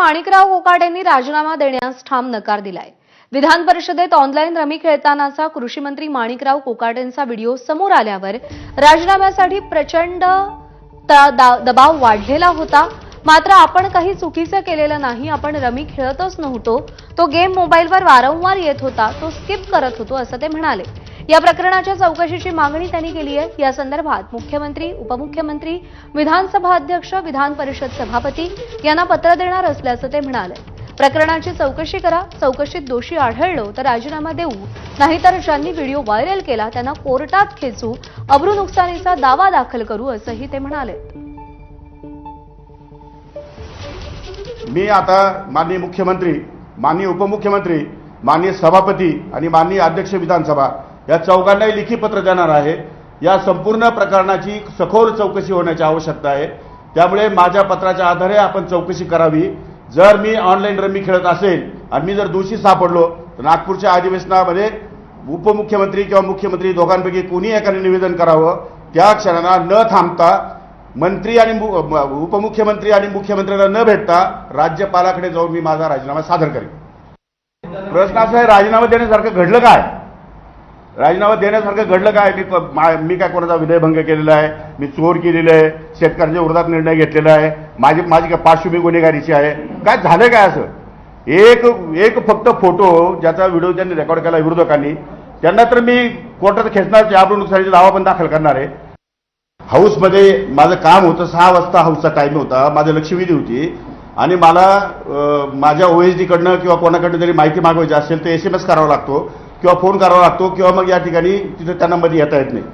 माणिकराव कोकाटेंनी राजीनामा देण्यास ठाम नकार दिलाय. विधान परिषदेत ऑनलाईन रमी खेळतानाचा कृषी मंत्री माणिकराव कोकाटेंचा व्हिडिओ समोर आल्यावर राजीनाम्यासाठी प्रचंड दबाव वाढलेला होता. मात्र आपण काही चुकीचं केलेलं नाही आपण रमी खेळतच नव्हतो. तो गेम मोबाईलवर वारंवार येत होता तो स्किप करत होतो असं ते म्हणाले. या प्रकरणाच्या चौकशीची मागणी त्यांनी केली आहे. या संदर्भात मुख्यमंत्री उपमुख्यमंत्री विधानसभा अध्यक्ष विधान परिषद सभापती यांना पत्र देणार असल्याचं ते म्हणाले. प्रकरणाची चौकशी करा. चौकशीत दोषी आढळलो तर राजीनामा देऊ. नाहीतर ज्यांनी व्हिडिओ व्हायरल केला त्यांना कोर्टात खेचू अब्रू नुकसानीचा दावा दाखल करू असंही ते म्हणाले. मी आता माननीय मुख्यमंत्री माननीय उपमुख्यमंत्री माननीय सभापती आणि माननीय अध्यक्ष विधानसभा या चौघांनाही लिखी पत्र देणार आहे. या संपूर्ण प्रकरणाची सखोल चौकशी होण्याची आवश्यकता आहे. त्यामुळे माझ्या पत्राच्या आधारे आपण चौकशी करावी. जर मी ऑनलाईन रमी खेळत असेल आणि मी जर दोषी सापडलो तर नागपूरच्या अधिवेशनामध्ये उपमुख्यमंत्री किंवा मुख्यमंत्री दोघांपैकी कोणी एकाने निवेदन करावं. त्या क्षणाला न थांबता मंत्री आणि उपमुख्यमंत्री आणि मुख्यमंत्र्यांना न भेटता राज्यपालाकडे जाऊन मी माझा राजीनामा सादर करेन. प्रश्न असा आहे राजीनामा देण्यासारखं घडलं काय? राजीनामा देण्यासारखं घडलं काय? मी मा- मी काय कोणाचा विनयभंग केलेला आहे? मी चोर केलेलं आहे? शेतकऱ्यांच्या विरोधात निर्णय घेतलेला आहे? माझी माझी काय पार्श्वभूमी गुन्हेगारीची आहे? काय झालं काय असं? एक एक फक्त फोटो ज्याचा व्हिडिओ त्यांनी रेकॉर्ड केला विरोधकांनी त्यांना तर मी कोर्टात खेचणार आबरू नुकसानीचा दावा पण दाखल करणार आहे. हाऊसमध्ये माझं काम होतं सहा वाजता हाऊसचा टाईम होता. माझं लक्षवेधी होती. आणि मला माझ्या ओ ओएसडी कडनं किंवा कोणाकडनं जरी माहिती मागवायची असेल तर एस एम एस करावा लागतो. किंवा फोन करावा लागतो किंवा मग या ठिकाणी तिथं त्यांना मध्ये येता येत नाही.